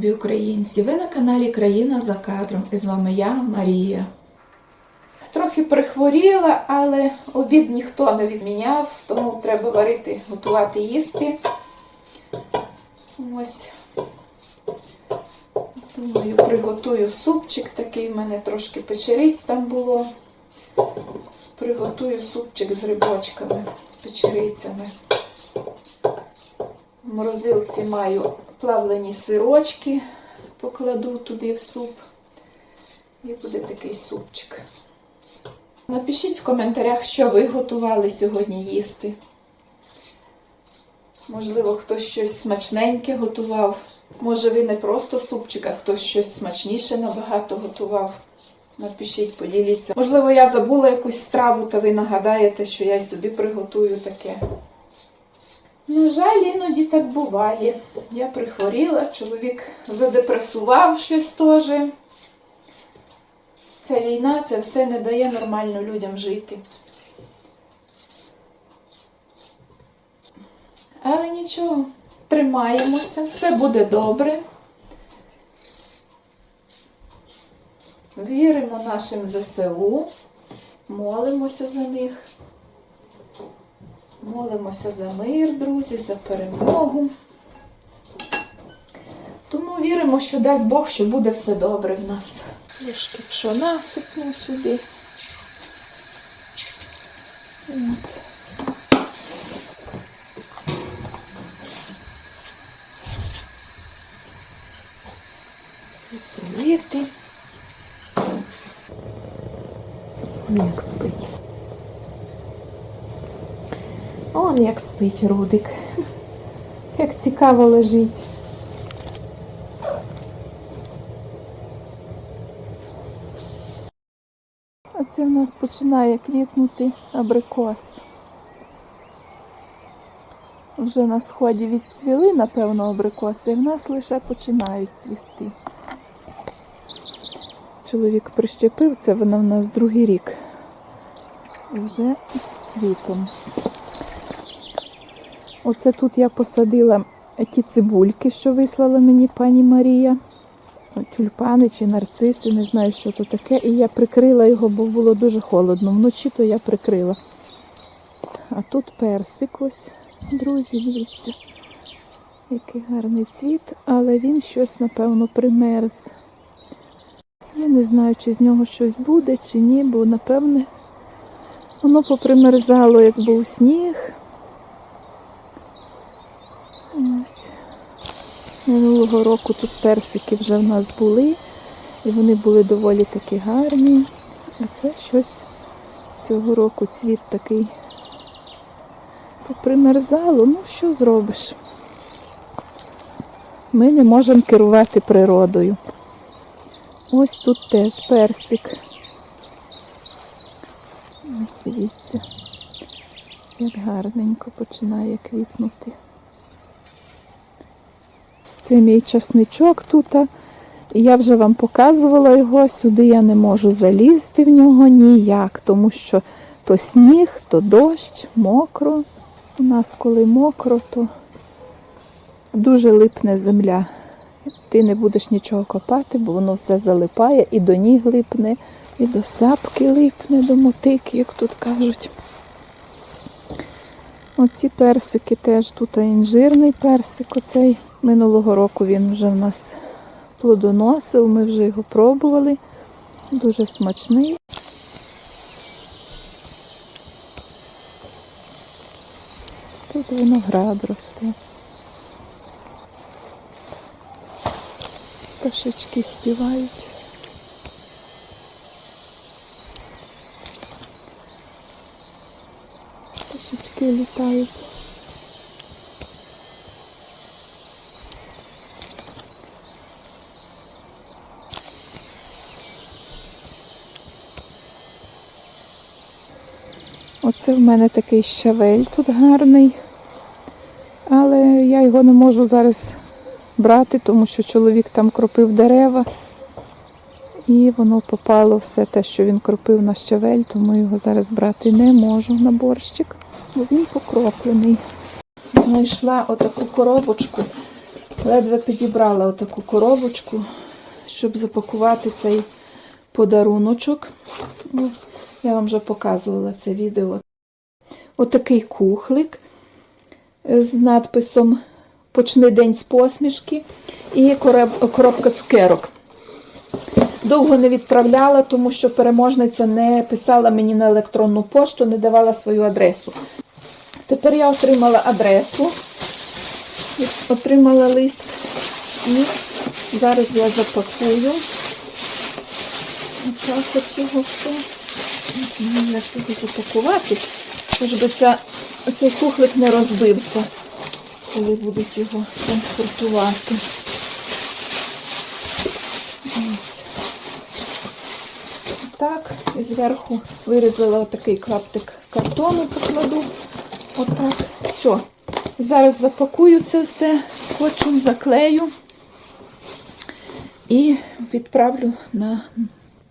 любі українці! Ви на каналі Країна за кадром. І з вами я, Марія. Трохи прихворіла, але обід ніхто не відміняв, тому треба варити, готувати їсти. Ось. Думаю, приготую супчик такий, в мене трошки печериць там було. Приготую супчик з грибочками, з печерицями. В морозилці маю плавлені сирочки, покладу туди в суп. І буде такий супчик. Напишіть в коментарях, що ви готували сьогодні їсти. Можливо, хтось щось смачненьке готував. Може, ви не просто супчик, а хтось щось смачніше набагато готував. Напишіть, поділіться. Можливо, я забула якусь страву, та ви нагадаєте, що я й собі приготую таке. На жаль, іноді так буває. Я прихворіла, чоловік задепресував щось теж. Ця війна це все не дає нормально людям жити. Але нічого, тримаємося, все буде добре. Віримо нашим ЗСУ, молимося за них. Молимося за мир, друзі, за перемогу. Тому віримо, що дасть Бог, що буде все добре в нас. Трішки пшона сипну сюди. От. Як спить. Он як спить Рудик. Як цікаво лежить. Оце в нас починає квітнути абрикос. Вже на сході відцвіли, напевно, абрикоси, і в нас лише починають цвісти. Чоловік прищепив це, воно в нас другий рік. І вже з цвітом. Оце тут я посадила ті цибульки, що вислала мені пані Марія. Тюльпани чи нарциси, не знаю, що то таке. І я прикрила його, бо було дуже холодно. Вночі то я прикрила. А тут персик ось, друзі, дивіться, який гарний цвіт, але він щось, напевно, примерз. Я не знаю, чи з нього щось буде, чи ні, бо, напевне, воно попримерзало, як був сніг. Ось. Минулого року тут персики вже в нас були, і вони були доволі таки гарні. А це щось цього року цвіт такий попримерзало. Ну, що зробиш? Ми не можемо керувати природою. Ось тут теж персик. Ось дивіться, як гарненько починає квітнути. Це мій часничок тут. Я вже вам показувала його, сюди я не можу залізти в нього ніяк, тому що то сніг, то дощ, мокро. У нас, коли мокро, то дуже липне земля. Ти не будеш нічого копати, бо воно все залипає і до ніг липне, і до сапки липне, до мотики, як тут кажуть. Оці персики теж тут інжирний персик оцей. Минулого року він вже в нас плодоносив, ми вже його пробували. Дуже смачний. Тут виноград росте. Пташечки співають. Пташечки літають. Оце в мене такий щавель тут гарний, але я його не можу зараз брати, тому що чоловік там кропив дерева. І воно попало все те, що він кропив на щавель, тому його зараз брати не можу на борщик, бо він покроплений. Знайшла отаку коробочку Ледве підібрала отаку коробочку, щоб запакувати цей подаруночок. Ось, я вам вже показувала це відео. Отакий кухлик з надписом Почни день з посмішки і коробка цукерок. Довго не відправляла, тому що переможниця не писала мені на електронну пошту, не давала свою адресу. Тепер я отримала адресу, отримала лист і зараз я запакую. Отак от його все. Не знаю, запакувати. Тож ця, цей кухлик не розбився, коли будуть його транспортувати. Ось. Так, і зверху вирізала отакий клаптик картону, покладу. Отак. Все. Зараз запакую це все, скотчем заклею і відправлю на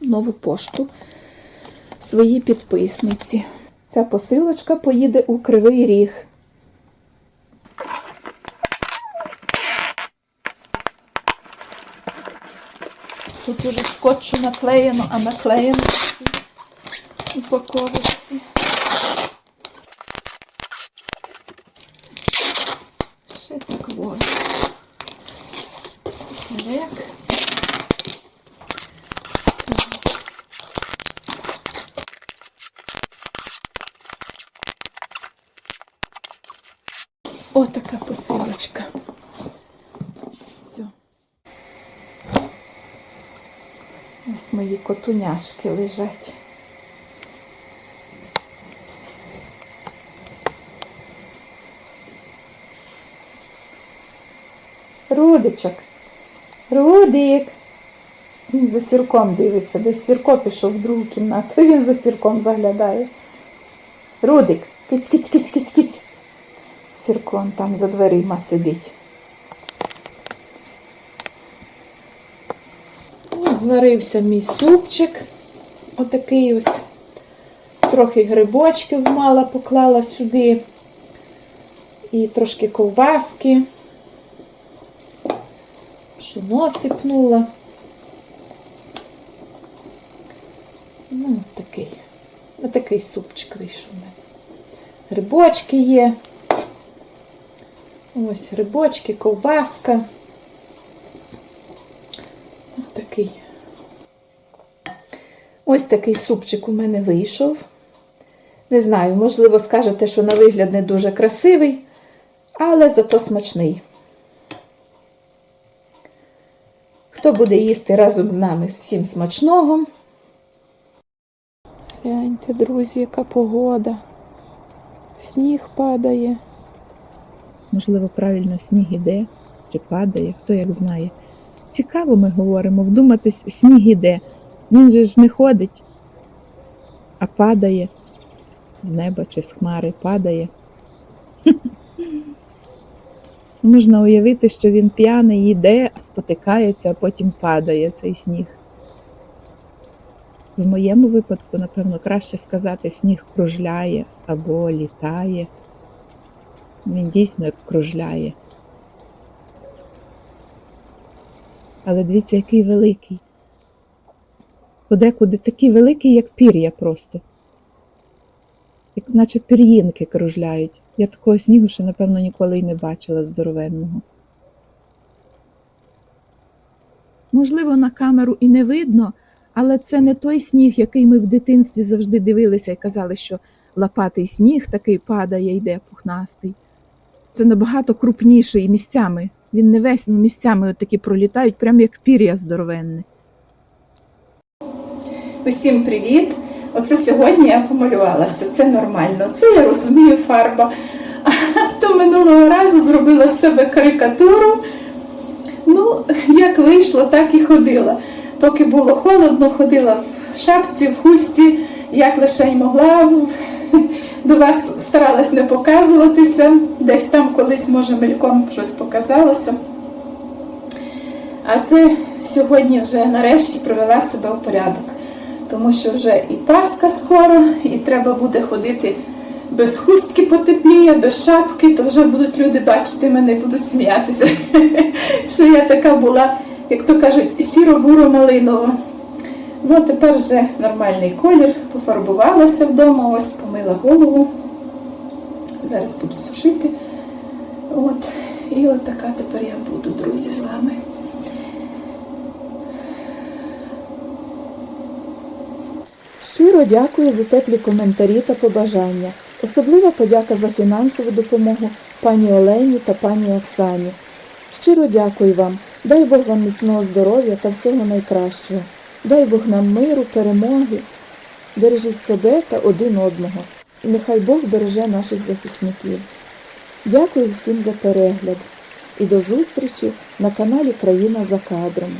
нову пошту своїй підписниці. Ця посилочка поїде у Кривий Ріг. Тут уже скотчу наклеєно, а наклеєно упаковочці. Ще так вот. Так. Отака посилочка. Все. Ось мої котуняшки лежать. Рудичок. Рудик. Він за сірком дивиться. Десь сірко пішов в другу кімнату. Він за сірком заглядає. Рудик, киць, киць, киць, киць, киць. Сіркон там за дверима сидить. Зварився мій супчик. Отакий ось. Трохи грибочків мала, поклала сюди. І трошки ковбаски. Пшено сипнула. Ну, такий. Отакий супчик вийшов у мене. Грибочки є. Ось грибочки, ковбаска. Ось такий. Ось такий супчик у мене вийшов. Не знаю, можливо, скажете, що на вигляд не дуже красивий, але зато смачний. Хто буде їсти разом з нами всім смачного? Гляньте, друзі, яка погода. Сніг падає. Можливо, правильно сніг іде чи падає, хто як знає. Цікаво, ми говоримо, вдуматись, сніг іде. Він же ж не ходить, а падає з неба чи з хмари падає. Можна уявити, що він п'яний йде, спотикається, а потім падає цей сніг. В моєму випадку, напевно, краще сказати, сніг кружляє або літає. Він дійсно як кружляє. Але дивіться, який великий. Подекуди такий великий, як пір'я просто. Як наче пір'їнки кружляють. Я такого снігу ще, напевно, ніколи й не бачила здоровенного. Можливо, на камеру і не видно, але це не той сніг, який ми в дитинстві завжди дивилися і казали, що лопатий сніг такий падає, йде пухнастий. Це набагато крупніший місцями. Він не весь, ну місцями от такі пролітають, прямо як пір'я здоровенне. Усім привіт! Оце сьогодні я помалювалася, це нормально. Це я розумію фарба. А то минулого разу зробила з себе карикатуру. Ну, як вийшло, так і ходила. Поки було холодно, ходила в шапці, в хусті, як лише й могла. До вас старалась не показуватися. Десь там колись, може, мельком щось показалося. А це сьогодні вже нарешті привела себе в порядок. Тому що вже і Пасха скоро, і треба буде ходити без хустки потепліє, без шапки, то вже будуть люди бачити мене, будуть сміятися, що я така була, як то кажуть, сіро-буро-малинова. Ну, тепер вже нормальний колір, пофарбувалася вдома, ось помила голову. Зараз буду сушити. От. І от така тепер я буду, друзі, з вами. Щиро дякую за теплі коментарі та побажання. Особлива подяка за фінансову допомогу пані Олені та пані Оксані. Щиро дякую вам. Дай Бог вам міцного здоров'я та всього найкращого. Дай Бог нам миру, перемоги. Бережіть себе та один одного. І нехай Бог береже наших захисників. Дякую всім за перегляд і до зустрічі на каналі Країна за кадром.